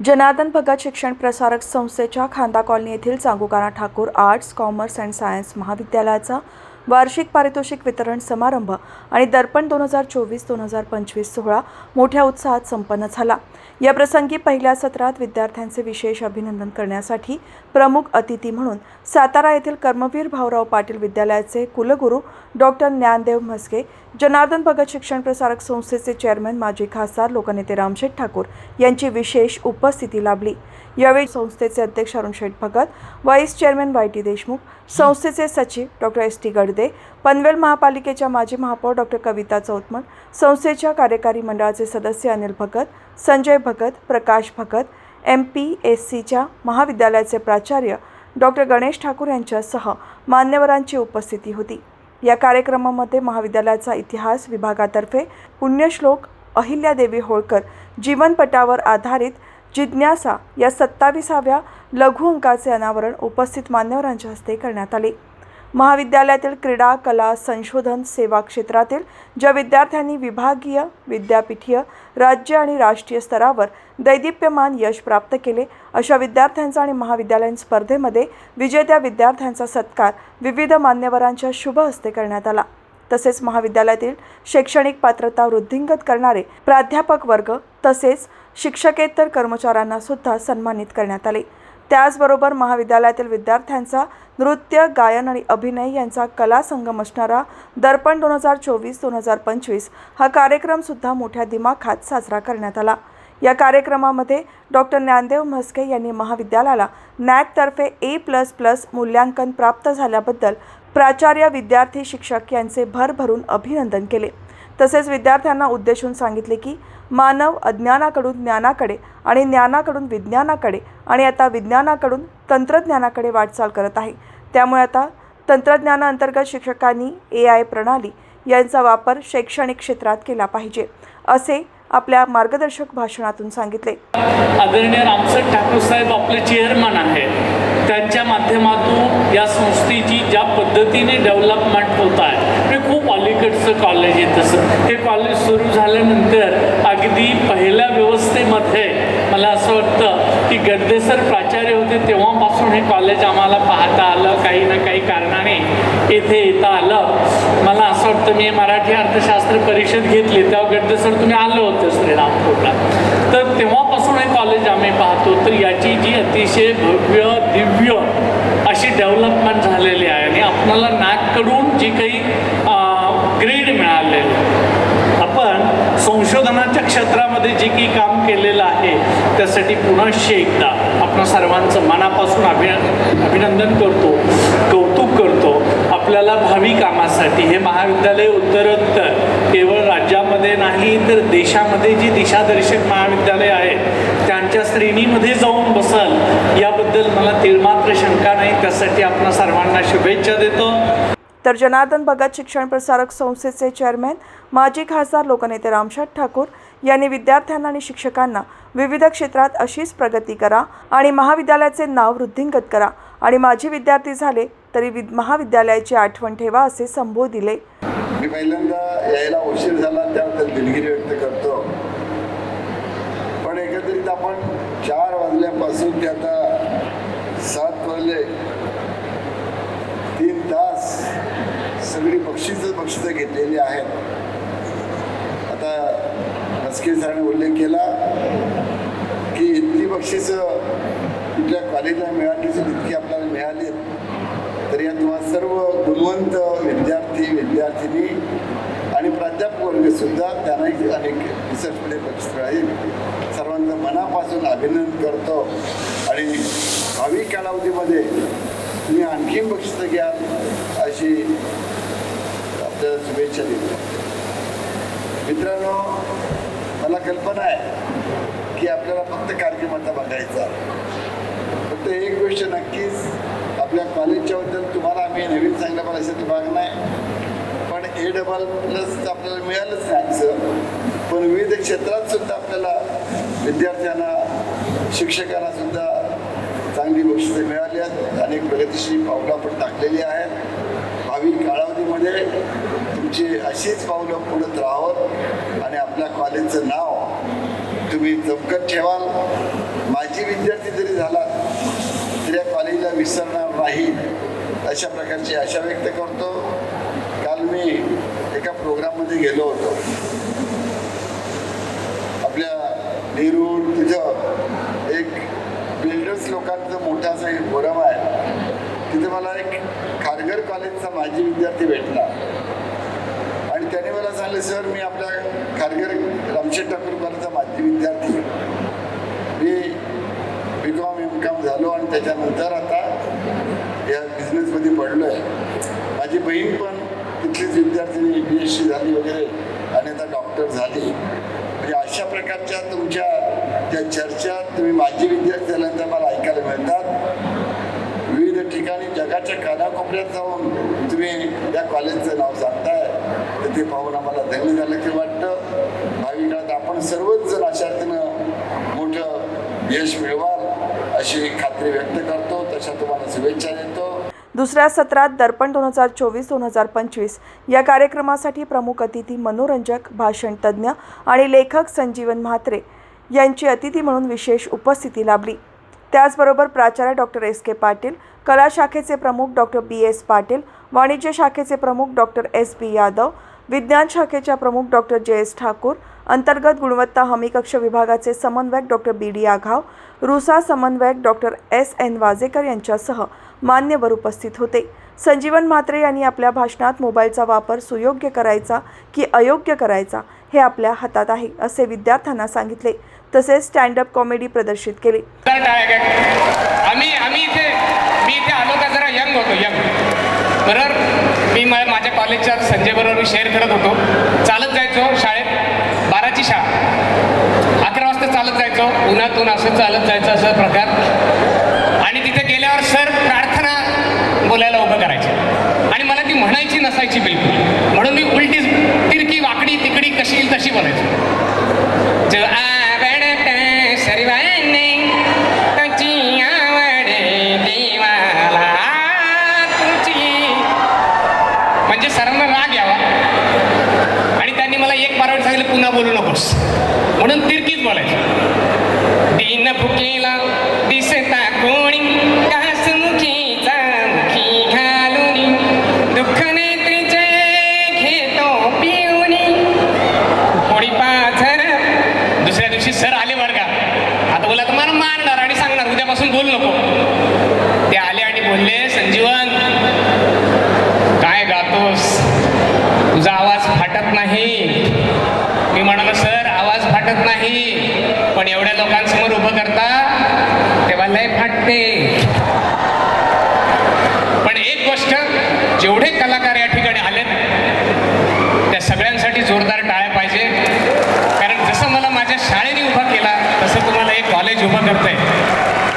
जनार्दन भगत शिक्षण प्रसारक संस्थेच्या खांदा कॉलनी येथील Changukana Thakur arts commerce and science महाविद्यालयाचा वार्षिक पारितोषिक वितरण समारंभ आणि दर्पण दोन हजार चोवीस दोन हजार पंचवीस सोहळा मोठ्या उत्साहात संपन्न झाला. या प्रसंगी पहिल्या सत्रात विद्यार्थ्यांचे विशेष अभिनंदन करण्यासाठी प्रमुख अतिथी म्हणून सातारा येथील कर्मवीर भाऊराव पाटील विद्यालयाचे कुलगुरू डॉक्टर ज्ञानदेव म्हस्के जनार्दन भगत शिक्षण प्रसारक संस्थेचे चेअरमन माजी खासदार लोकनेते रामशेठ ठाकूर यांची विशेष उपस्थिती लाभली. यावेळी संस्थेचे अध्यक्ष Arun Sheth Bhagat vice chairman Y T Deshmukh संस्थेचे सचिव doctor S T Gadade Panvel महापालिकेच्या माजी महापौर डॉक्टर कविता चौतमल संस्थेच्या कार्यकारी मंडळाचे सदस्य Anil Bhagat Sanjay Bhagat Prakash Bhagat M P S सीच्या महाविद्यालयाचे प्राचार्य डॉक्टर गणेश ठाकूर यांच्यासह मान्यवरांची उपस्थिती होती. या कार्यक्रमामध्ये महाविद्यालयाचा इतिहास विभागातर्फे पुण्यश्लोक अहिल्यादेवी होळकर जीवनपटावर आधारित जिज्ञासा या सत्ताविसाव्या लघु अंकाचे अनावरण उपस्थित मान्यवरांच्या हस्ते करण्यात आले. महाविद्यालयातील क्रीडा कला संशोधन सेवा क्षेत्रातील ज्या विद्यार्थ्यांनी विभागीय विद्यापीठीय राज्य आणि राष्ट्रीय स्तरावर दैदिप्यमान यश प्राप्त केले अशा विद्यार्थ्यांचा आणि महाविद्यालयीन स्पर्धेमध्ये विजेत्या विद्यार्थ्यांचा सत्कार विविध मान्यवरांच्या शुभ हस्ते करण्यात आला. तसेच महाविद्यालयातील शैक्षणिक पात्रता वृद्धिंगत करणारे प्राध्यापक वर्ग तसेच शिक्षकेतर कर्मचाऱ्यांना सुद्धा सन्मानित करण्यात आले. त्याचबरोबर महाविद्यालयातील विद्यार्थ्यांचा नृत्य गायन आणि अभिनय यांचा कला संगम असणारा दर्पण दोन हजार चोवीस दोन हजार पंचवीस हा कार्यक्रमसुद्धा मोठ्या दिमाखात साजरा करण्यात आला. या कार्यक्रमामध्ये डॉक्टर ज्ञानदेव म्हस्के यांनी महाविद्यालयाला नॅकतर्फे ए प्लस प्लस मूल्यांकन प्राप्त झाल्याबद्दल प्राचार्य विद्यार्थी शिक्षक यांचे भरभरून अभिनंदन केले. तसेच विद्यार्थ्यांना उद्देशून सांगितले की मानव अज्ञानाकडून ज्ञानाकडे आणि ज्ञानाकडून विज्ञानाकडे आणि आता विज्ञानाकडून तंत्रज्ञानाकडे वाटचाल करत आहे. त्यामुळे आता तंत्रज्ञानाअंतर्गत शिक्षकांनी ए आय प्रणाली यांचा वापर शैक्षणिक क्षेत्रात केला पाहिजे असे आपल्या मार्गदर्शक भाषणातून सांगितले. आदरणीय रामसर ठाकूर साहेब आपले चेअरमन आहेत. त्यांच्या माध्यमातून या संस्थेची ज्या पद्धतीने डेव्हलपमेंट होत आहे हे कॉलेज आहे तसं. हे कॉलेज सुरू झाल्यानंतर अगदी पहिल्या व्यवस्थेमध्ये मला असं वाटतं की गद्देसर प्राचार्य होते तेव्हापासून हे कॉलेज आम्हाला पाहता आलं काही ना काही कारणाने येथे येता आलं. मला असं वाटतं मी मराठी अर्थशास्त्र परिषद घेतली तेव्हा गद्देसर तुम्ही आलं होतं श्रीरामपूरला. तर तेव्हापासून हे कॉलेज आम्ही पाहतो. तर याची जी अतिशय भव्य दिव्य अशी डेव्हलपमेंट झालेली आहे आणि आपणाला नागकडून जी काही संशोधनाच्या क्षेत्रामध्ये जे काही काम केलेलं आहे त्यासाठी पुनश्च एकदा आपण सर्वांचं मनापासून अभि अभिनंदन करतो कौतुक करतो. आपल्याला भावी कामासाठी हे महाविद्यालय उत्तरोत्तर. केवळ राज्यामध्ये नाही तर देशामध्ये जी दिशादर्शक महाविद्यालय आहेत त्यांच्या श्रेणीमध्ये जाऊन बसल याबद्दल मला तिळमात्र शंका नाही. त्यासाठी आपण सर्वांना शुभेच्छा देतो. तर जनार्दन भगत शिक्षण प्रसारक संस्थेचे चेअरमॅन माजी खासदार लोकनेते रामशेठ ठाकूर यांनी विद्यार्थ्यांना आणि शिक्षकांना विविध क्षेत्रात अशीच प्रगती करा आणि महाविद्यालयाचे नाव वृद्धिंगत करा आणि माझे विद्यार्थी झाले तरी विद महाविद्यालयाची आठवण ठेवा असे संबोध दिले मी पहिल्यांदा यायला उशीर झाला त्याबद्दल दिलगिरी व्यक्त करतो. पण एकत्रित आपण चार वाजल्यापासून ते आता सात वाजले तीन तास सगळी बक्षिसं बक्षिसं घेतलेली आहेत. आता नसके सरांनी उल्लेख केला की इतकी बक्षिसं कुठल्या कॉलेजला मिळाली इतकी आपल्याला मिळाली तर या तुम्हाला सर्व गुणवंत विद्यार्थी विद्यार्थिनी आणि प्राध्यापक वर्ग सुद्धा त्यांनाही अनेक रिसर्चमध्ये बक्षीस मिळाली. सर्वांचं मनापासून अभिनंदन करतो. आणि भावी कालावधीमध्ये तुम्ही आणखीन बक्षिसं घ्या अशी आपल्याला शुभेच्छा देतो. मित्रांनो मला कल्पना आहे की आपल्याला फक्त कार्यक्रमाचा बघायचा फक्त एक गोष्ट नक्कीच आपल्या कॉलेजच्या बद्दल तुम्हाला आम्ही नवीन सांगलं पण असेल भाग नाही. पण ए डबल प्लस आपल्याला मिळालंच नाही पण विविध क्षेत्रात सुद्धा आपल्याला विद्यार्थ्यांना शिक्षकांना सुद्धा चांगली बक्षिसे मिळाली आहेत अनेक प्रगतीशील पावलं आपण टाकलेली आहेत. भावी कालावधीमध्ये तुमची अशीच पावलं पुढत राहत आणि आपल्या कॉलेजचं नाव तुम्ही जमकत ठेवाल. माझी विद्यार्थी जरी झाला तरी या कॉलेजला विसरणार नाही. अशा प्रकारची आशा व्यक्त करतो. काल मी एका प्रोग्राममध्ये गेलो होतो. आपल्या नेहरू तिथं एक बिल्डर्स लोकांचं मोठा असा एक गोरम आहे. तिथे मला एक खारघर कॉलेजचा माजी विद्यार्थी भेटला. आणि त्याने मला सर मी आपल्या खारगर रामशेठ ठाकूर कॉलेजचा माजी विद्यार्थी. मी बी कॉम एम कॉम झालो आणि त्याच्यानंतर आता या बिझनेसमध्ये पडलो आहे माझी बहीण पण तिथलीच विद्यार्थिनी बी एस सी झाली वगैरे आणि आता डॉक्टर झाली. म्हणजे अशा प्रकारच्या तुमच्या त्या चर्चा तुम्ही माझी विद्यार्थी झाल्यानंतर मला ऐकायला मिळतात. विविध ठिकाणी जगाच्या कानाकोपऱ्यात जाऊन तुम्ही त्या कॉलेजचं नाव सांगताय. ते पाहून आम्हाला धन्य झालं की वाटतं. भावी काळात आपण सर्वच जण अशा मोठं यश मिळवाल अशी खात्री व्यक्त करतो. तशा तुम्हाला शुभेच्छा देतो. दुसऱ्या सत्रात दर्पण दोन हजार चोवीस दोन हजार पंचवीस या कार्यक्रमासाठी प्रमुख अतिथी मनोरंजक भाषण तज्ज्ञ आणि लेखक संजीवन म्हात्रे यांची अतिथी म्हणून विशेष उपस्थिती लाभली. त्याचबरोबर प्राचार्य डॉक्टर एस के पाटील कला शाखेचे प्रमुख डॉक्टर बी एस पाटील वाणिज्य शाखेचे प्रमुख डॉक्टर एस बी यादव विज्ञान शाखेच्या प्रमुख डॉक्टर जे एस ठाकूर अंतर्गत गुणवत्ता हमी कक्ष विभागाचे समन्वयक डॉक्टर बी डी आघाव रुसा समन्वयक डॉक्टर एस एन वाजेकर यांच्यासह मान्यवर उपस्थित होते. संजीवन म्हात्रे यांनी आपल्या भाषणात मोबाईलचा वापर सुयोग्य करायचा की अयोग्य करायचा हे आपल्या हातात आहे असे विद्यार्थ्यांना सांगितले. तसेच स्टँडअप कॉमेडी प्रदर्शित केली. आम्ही आम्ही इथे मी इथे आलो का? जरा यंग होतो यंग बरोबर मी माझ्या कॉलेजच्या संजयबरोबर मी शेअर करत होतो. चालत जायचो शाळेत बाराची शाळा. अकरा वाजता चालत जायचो उन्हातून असं चालत जायचं असं प्रकार. आणि तिथे गेल्यावर सर प्रार्थना बोलायला उभं करायचे. आणि मला ती म्हणायची नसायची बिलकुल. म्हणून मी उलटी तिरकी वाकडी तिकडी कशी येईल तशी बोलायची. म्हणून तिरकीच बोलायचं. लय पण एक गोष्ट जेवढे कलाकार या ठिकाणी आलेत त्या सगळ्यांसाठी जोरदार टाळ्या पाहिजे. कारण जसं मला माझ्या शाळेने उभा केला तसं तुम्हाला एक कॉलेज उभं करतंय